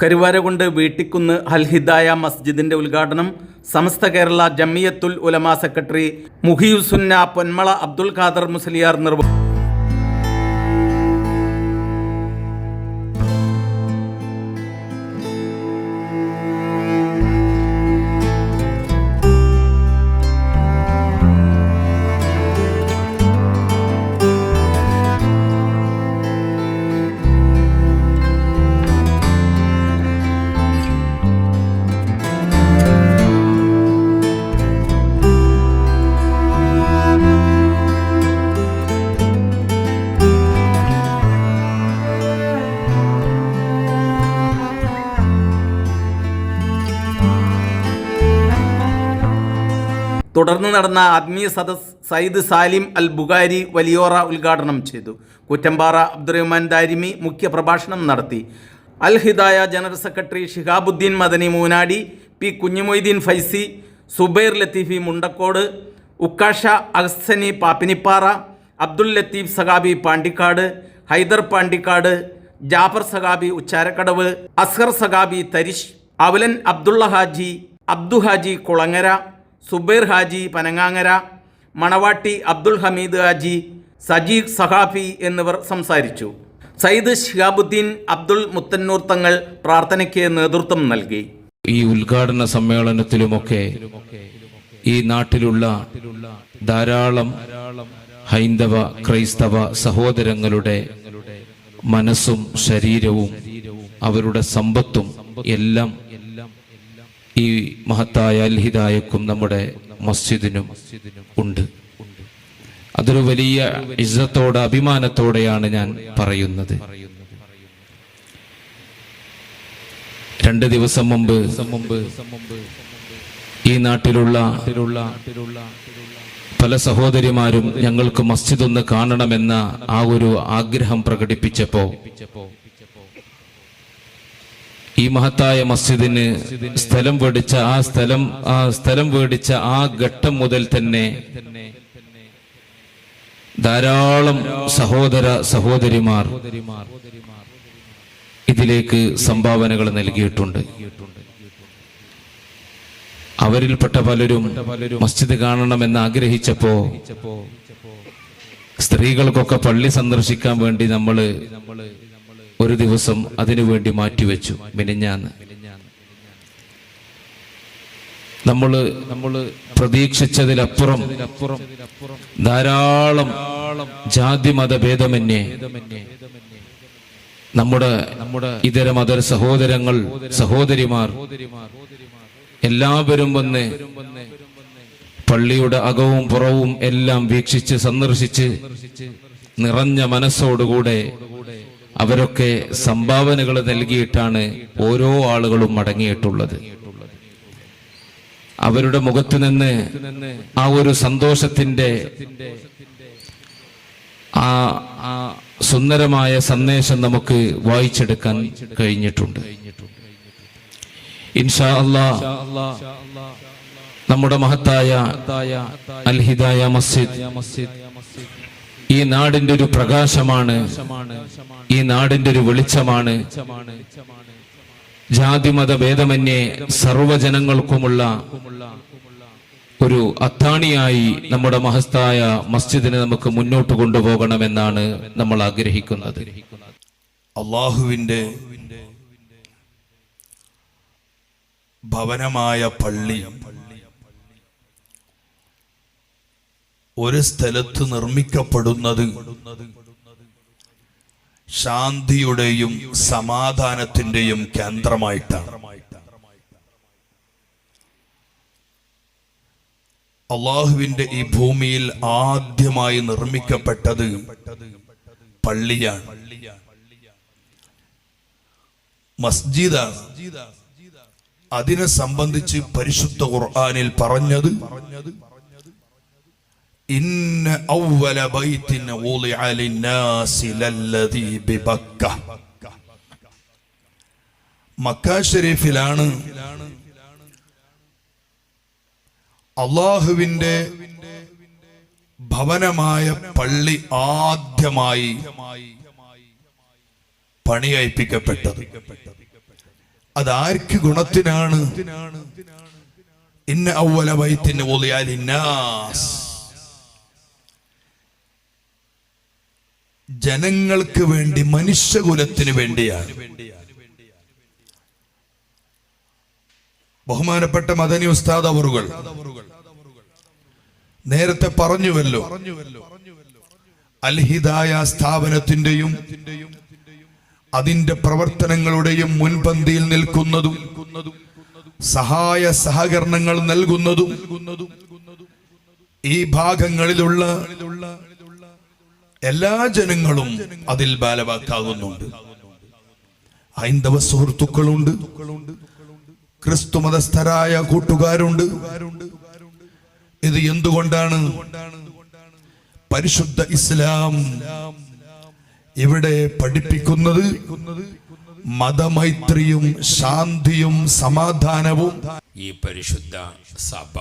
കരുവാരകുണ്ട് വീട്ടിക്കുന്ന് ഹൽഹിദായ മസ്ജിദിന്റെ ഉദ്ഘാടനം സമസ്ത കേരള ജമിയത്തുൽ ഉലമ സെക്രട്ടറി മുഹിയുസുന്ന പൊന്മള അബ്ദുൽ ഖാദർ മുസ്ലിയാർ നിർവഹിച്ചു. തുടർന്ന് നടന്ന ആത്മീയ സദസ് സയ്യിദ് സാലിം അൽ ബുഖാരി വലിയോറ ഉദ്ഘാടനം ചെയ്തു. കുറ്റമ്പാറ അബ്ദുറഹ്മാൻ ദാരിമി മുഖ്യ പ്രഭാഷണം നടത്തി. Al Hidaya general secretary Shihabuddin Madani Moonadi P Kunjumoideen Faizy Subair Latheefi Mundakkode Ukkasha Ahsani Pappinippara Abdul Latheef Saqafi Pandikkad Haidar Pandikkad Jafar Saqafi Ucharakkadavu Azhar Saqafi Tharish Avalan Abdulla Haji Abdu Haji Kulangara Zubair Haji Panangangara Manavatti Abdul Hameed Haji Sajid സഹാഫി എന്നിവർ സംസാരിച്ചു. സയ്യിദ് ഷിഹാബുദ്ദീൻ അബ്ദുൾ മുത്തന്നൂർ തങ്ങൾ പ്രാർത്ഥനയ്ക്ക് നേതൃത്വം നൽകി. ഈ ഉദ്ഘാടന സമ്മേളനത്തിലുമൊക്കെ ഈ നാട്ടിലുള്ള ധാരാളം ഹൈന്ദവ ക്രൈസ്തവ സഹോദരങ്ങളുടെ മനസ്സും ശരീരവും അവരുടെ സമ്പത്തും എല്ലാം ഈ മഹത്തായ അൽഹിദായക്കും നമ്മുടെ മസ്ജിദിനും ഉണ്ട്. അതൊരു വലിയ ഇസ്സത്തോടെ അഭിമാനത്തോടെയാണ് ഞാൻ പറയുന്നത്. രണ്ട് ദിവസം മുമ്പ് ഈ നാട്ടിലുള്ള പല സഹോദരിമാരും ഞങ്ങൾക്ക് മസ്ജിദ് ഒന്ന് കാണണമെന്ന ആ ഒരു ആഗ്രഹം പ്രകടിപ്പിച്ചപ്പോ ഈ മഹത്തായ മസ്ജിദിന് സ്ഥലം മേടിച്ച ആ സ്ഥലം ആ സ്ഥലം മേടിച്ച ആ ഘട്ടം മുതൽ തന്നെ ധാരാളം സഹോദര സഹോദരിമാർ ഇതിലേക്ക് സംഭാവനകൾ നൽകിയിട്ടുണ്ട്. അവരിൽപ്പെട്ട പലരും മസ്ജിദ് കാണണമെന്ന് ആഗ്രഹിച്ചപ്പോ സ്ത്രീകൾക്കൊക്കെ പള്ളി സന്ദർശിക്കാൻ വേണ്ടി നമ്മൾ ഒരു ദിവസം അതിനു വേണ്ടി മാറ്റിവെച്ചു മിനിഞ്ഞാന്ന്. നമ്മൾ നമ്മൾ പ്രതീക്ഷിച്ചതിലപ്പുറം ധാരാളം ജാതി മതഭേദമന്യേ നമ്മുടെ നമ്മുടെ ഇതര മത സഹോദരങ്ങൾ സഹോദരിമാർ എല്ലാവരും വന്ന് പള്ളിയുടെ അകവും പുറവും എല്ലാം വീക്ഷിച്ച് സന്ദർശിച്ച് നിറഞ്ഞ മനസ്സോടുകൂടെ അവരൊക്കെ സംഭാവനകൾ നൽകിയിട്ടാണ് ഓരോ ആളുകളും മടങ്ങിയിട്ടുള്ളത്. അവരുടെ മുഖത്ത് നിന്ന് ആ ഒരു സന്തോഷത്തിന്റെ ആ സുന്ദരമായ സന്ദേശം നമുക്ക് വായിച്ചെടുക്കാൻ കഴിഞ്ഞിട്ടുണ്ട്. ഇൻഷാ നമ്മുടെ മഹത്തായ അൽഹിദായ മസ്ജിദ് ഈ നാടിന്റെ ഒരു പ്രകാശമാണ്. ഈ നാടിന്റെ ഒരു വെളിച്ചമാണ്. ജാതിമത ഭേദമന്യേ സർവജനങ്ങൾക്കുമുള്ള ഒരു അത്താണിയായി നമ്മുടെ മഹസ്തായ മസ്ജിദിനെ നമുക്ക് മുന്നോട്ട് കൊണ്ടുപോകണമെന്നാണ് നമ്മൾ ആഗ്രഹിക്കുന്നത്. അള്ളാഹുവിന്റെ ഭവനമായ പള്ളി ഒരു സ്ഥലത്ത് നിർമ്മിക്കപ്പെടുന്നത് ശാന്തിയുടെയും സമാധാനത്തിന്റെയും കേന്ദ്രമായിട്ടാണ്. അള്ളാഹുവിന്റെ ഈ ഭൂമിയിൽ ആദ്യമായി നിർമ്മിക്കപ്പെട്ടത് പള്ളിയാണ്. മസ്ജിദാണ്. അതിനെ സംബന്ധിച്ച് പരിശുദ്ധ ഖുർആനിൽ പറഞ്ഞത് ഇന്ന ഔവല ബൈത്തിൻ വുളിഅ ലിന്നാസി ബിബക്ക. മക്ക ഷരീഫിലാണ് അള്ളാഹുവിന്റെ ഭവനമായ പള്ളി ആദ്യമായി പണിയയപ്പിക്കപ്പെട്ടത്. അതാർക്ക് ഗുണത്തിനാണ്? ഇന്ന ഔവല ബൈത്തിന് ലിന്നാസ്. ജനങ്ങൾക്ക് വേണ്ടി മനുഷ്യകുലത്തിന് വേണ്ടിയാണ്. ബഹുമാനപ്പെട്ട മദനി ഉസ്താദ് അവറുകൾ നേരത്തെ പറഞ്ഞുവല്ലോ അൽഹിദായ സ്ഥാപനത്തിന്റെയും അതിന്റെ പ്രവർത്തനങ്ങളുടെയും മുൻപന്തിയിൽ നിൽക്കുന്നതും സഹായ സഹകരണങ്ങൾ നൽകുന്നതും ഈ ഭാഗങ്ങളിലുള്ള എല്ലാ ജനങ്ങളും അതിൽ ബാലവാക്കാകുന്നുണ്ട്. ഹൈന്ദവ സുഹൃത്തുക്കളുണ്ട്. ക്രിസ്തു മതസ്ഥരായ കൂട്ടുകാരുണ്ട്. ഇത് എന്തുകൊണ്ടാണ്? പരിശുദ്ധ ഇസ്ലാം ഇവിടെ പഠിപ്പിക്കുന്നത് മതമൈത്രിയും ശാന്തിയും സമാധാനവും. ഈ പരിശുദ്ധ സഭ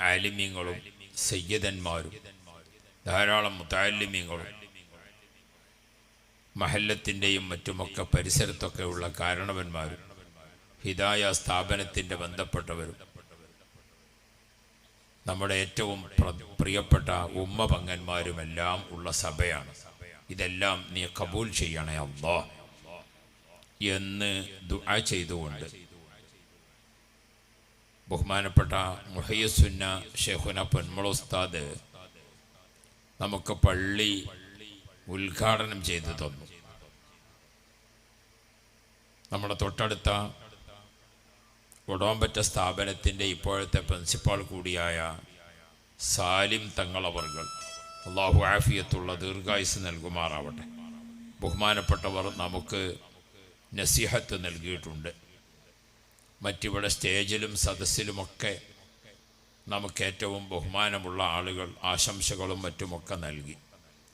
ആലിമ്യങ്ങളും സയ്യദന്മാരും ധാരാളം മുത്താലിമ്യങ്ങളും മഹല്ലത്തിന്റെയും മറ്റുമൊക്കെ പരിസരത്തൊക്കെ ഉള്ള കാരണവന്മാരും ഹിദായ സ്ഥാപനത്തിന്റെ ബന്ധപ്പെട്ടവരും നമ്മുടെ ഏറ്റവും പ്രിയപ്പെട്ട ഉമ്മ പങ്ങന്മാരുമെല്ലാം ഉള്ള സഭയാണ്. ഇതെല്ലാം നീ കബൂൽ ചെയ്യണേ അള്ളാ. എന്ന് ദുആ ചെയ്തുകൊണ്ട് ബഹുമാനപ്പെട്ട മുഹയ്യസുന്ന ഷെഹുന പൊന്മുള ഉസ്താദ് നമുക്ക് പള്ളി ഉദ്ഘാടനം ചെയ്തു തന്നു. നമ്മുടെ തൊട്ടടുത്ത ഉടോമ്പറ്റ സ്ഥാപനത്തിന്റെ ഇപ്പോഴത്തെ പ്രിൻസിപ്പാൾ കൂടിയായ സാലിം തങ്ങളവർകൾ അള്ളാഹു ആഫിയത്തുള്ള ദീർഘായുസ് നൽകുമാറാവട്ടെ. ബഹുമാനപ്പെട്ടവർ നമുക്ക് നസീഹത്ത് നൽകിയിട്ടുണ്ട്. മറ്റിവിടെ സ്റ്റേജിലും സദസ്സിലുമൊക്കെ നമുക്ക് ഏറ്റവും ബഹുമാനമുള്ള ആളുകൾ ആശംസകളും മറ്റുമൊക്കെ നൽകി.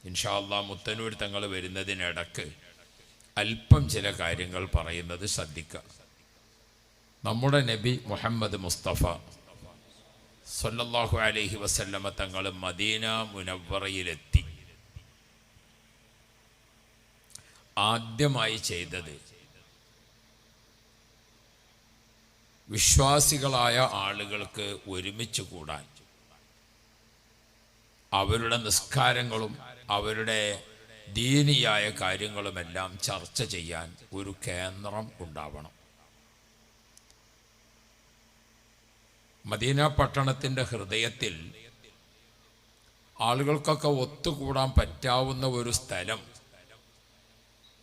ഇൻഷാല്ലാ മുത്തനൂർ തങ്ങൾ വരുന്നതിനിടക്ക് അല്പം ചില കാര്യങ്ങൾ പറയുന്നത് ശ്രദ്ധിക്കുക നമ്മുടെ നബി മുഹമ്മദ് മുസ്തഫ സൊല്ലാഹു അലഹി വസല്ലമ തങ്ങൾ മദീന മുനവറയിലെത്തി ആദ്യമായി ചെയ്തത് വിശ്വാസികളായ ആളുകൾക്ക് ഒരുമിച്ച് കൂടാൻ. അവരുടെ നിസ്കാരങ്ങളും അവരുടെ ദീനിയായ കാര്യങ്ങളുമെല്ലാം ചർച്ച ചെയ്യാൻ ഒരു കേന്ദ്രം ഉണ്ടാവണം. മദീന പട്ടണത്തിന്റെ ഹൃദയത്തിൽ ആളുകൾക്കൊക്കെ ഒത്തുകൂടാൻ പറ്റാവുന്ന ഒരു സ്ഥലം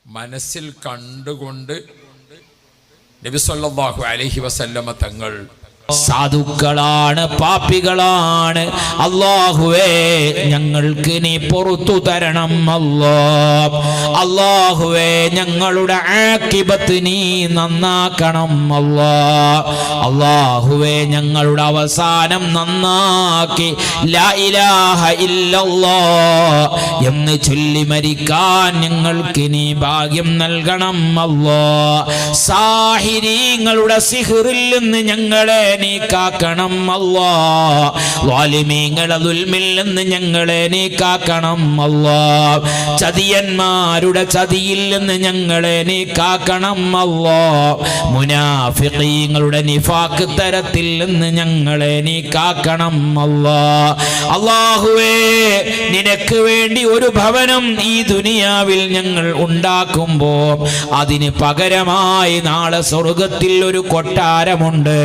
മനസ്സിൽ കണ്ടുകൊണ്ട് നബിസല്ലാഹു അലഹി വസല്ലമ തങ്ങൾ സാധുക്കളാണ് പാപ്പികളാണ് അള്ളാഹുവേ ഞങ്ങൾക്ക് നീ പുറത്തു തരണം അല്ലോ അള്ളാഹുവേ ഞങ്ങളുടെ ആക്കിബത്ത് നീ നന്നാക്കണം അല്ലോ അള്ളാഹുവേ ഞങ്ങളുടെ അവസാനം നന്നാക്കി. ലാ ഇലാഹ ഇല്ലല്ലോ. എന്ന് ചൊല്ലി മരിക്കാൻ ഞങ്ങൾക്ക് നീ ഭാഗ്യം നൽകണം അല്ലോ സാഹിരിങ്ങളുടെ സിഹറിൽ നിന്ന് ഞങ്ങളെ നീ കാക്കണം അല്ലോ. വാലിമീങ്ങളെ ദുൽമിൽ നിന്ന് ഞങ്ങളെ നീ കാക്കണം അല്ലോ. ചതിയന്മാരുടെ ചതിയിൽ നിന്ന് ഞങ്ങളെ നീ കാക്കണം അല്ലോ. മുനാഫിഖീങ്ങളുടെ നിഫാക്ക് തരത്തിൽ നിന്ന് ഞങ്ങളെ നീ കാക്കണം അല്ലോ. അള്ളാഹുവേ നിനക്ക് വേണ്ടി ഒരു ഭവനം ഈ ദുനിയാവിൽ ഞങ്ങൾ ഉണ്ടാക്കുമ്പോൾ അതിന് പകരമായി നാളെ സ്വർഗത്തിൽ ഒരു കൊട്ടാരമുണ്ട്.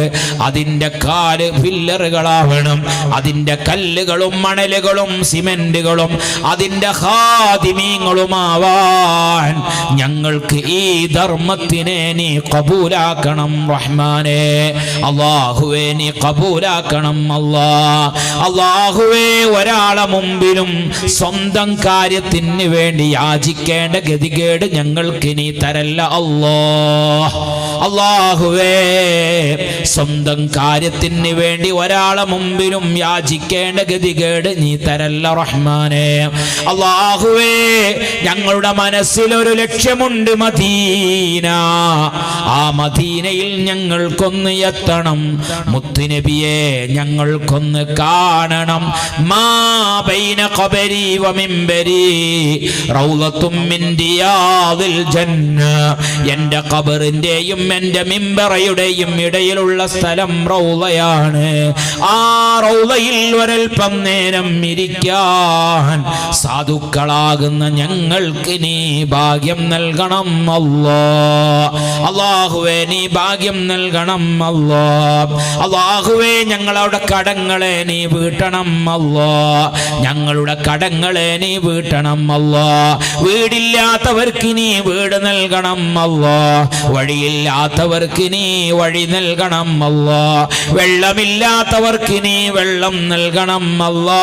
അതിന്റെ കാൽ പില്ലറുകളാവണം അതിന്റെ കല്ലുകളും മണലുകളും സിമെന്റുകളും അതിന്റെ ഹാദിമീങ്ങളുമാവാൻ ഞങ്ങൾക്ക് ഈ ധർമ്മത്തിനെ നീ കബൂലാക്കണം റഹ്മാനെ. അള്ളാഹുവേ നീ കബൂലാക്കണം അല്ലാ. അള്ളാഹുവേ ഒരാളെ മുമ്പിലും സ്വന്തം കാര്യത്തിന് വേണ്ടി യാചിക്കേണ്ട ഗതികേട് ഞങ്ങൾക്ക് നീ തരല്ല അല്ലോ. അള്ളാഹുവേ സ്വന്തം കാര്യത്തിന് വേണ്ടി ഒരാളെ മുമ്പിലും യാചിക്കേണ്ട ഗതികേട് നീ തരല്ല റഹ്മാനെ. അള്ളാഹുവേ ഞങ്ങളുടെ മനസ്സിലൊരു ലക്ഷ്യമുണ്ട് മദീന. ആ മദീനയിൽ ഞങ്ങൾക്കൊന്ന് എത്തണം. മുത്തുനബിയെ ഞങ്ങൾക്കൊന്ന് കാണണം. മാ ബൈന ഖബരി വ മിംബരി റൗളത്തും മിൻ ജന്ന. എന്റെ ഖബറിന്റെയും എന്റെ മിമ്പറയുടെയും ഇടയിലുള്ള സ്ഥലം റൗളയാണ് ആ റൗളയിൽ ഒരൽപ്പം നേരം ഇരിക്കാൻ സാധുക്കളാകുന്ന ഞങ്ങൾക്ക് നീ ഭാഗ്യം നൽകണം അല്ലാ. അള്ളാഹുവേ നീ ഭാഗ്യം നൽകണം അല്ലാ. അള്ളാഹുവേ ഞങ്ങളുടെ കടങ്ങളെ നീ വീട്ടണം അല്ലാ. ഞങ്ങളുടെ കടങ്ങളെ നീ വീട്ടണം അല്ലാ. വീടില്ലാത്തവർക്ക് നീ വീട് നൽകണം അല്ലാ. വഴിയില്ലാത്തവർക്ക് നീ വഴി നൽകണം അല്ലാ. വെള്ളമില്ലാത്തവർക്ക് നീ വെള്ളം നൽകണം അല്ലാ.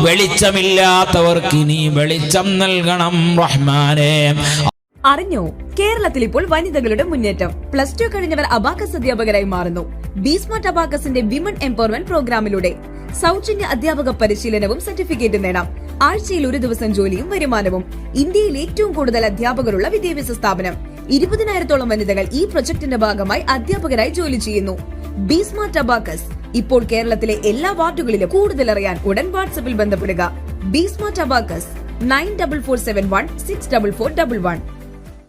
വെളിച്ചമില്ലാത്തവർക്ക് നീ വെളിച്ചം നൽകണം റഹ്മാനെ. അറിഞ്ഞോ? കേരളത്തിൽ ഇപ്പോൾ വനിതകളുടെ മുന്നേറ്റം. പ്ലസ് ടു കഴിഞ്ഞവർ അബാക്കസ് അധ്യാപകരായി മാറുന്നു. ബീസ്മാർട്ട് അബാക്കസിന്റെ വിമൻ എംപവർമെന്റ് പ്രോഗ്രാമിലൂടെ സൗജന്യ അധ്യാപക പരിശീലനവും സർട്ടിഫിക്കറ്റും നേടാം. ആഴ്ചയിൽ ഒരു ദിവസം ജോലിയും വരുമാനവും. ഇന്ത്യയിൽ ഏറ്റവും കൂടുതൽ അധ്യാപകരുള്ള വിദ്യാഭ്യാസ സ്ഥാപനം. ഇരുപതിനായിരത്തോളം വനിതകൾ ഈ പ്രൊജക്ടിന്റെ ഭാഗമായി അധ്യാപകരായി ജോലി ചെയ്യുന്നു. ബീസ്മ ടബാക്കസ് ഇപ്പോൾ കേരളത്തിലെ എല്ലാ വാർഡുകളിലും കൂടുതൽ അറിയാൻ ഉടൻ വാട്സപ്പിൽ ബന്ധപ്പെടുക. B smart abacus nine double four seven one six double four double one.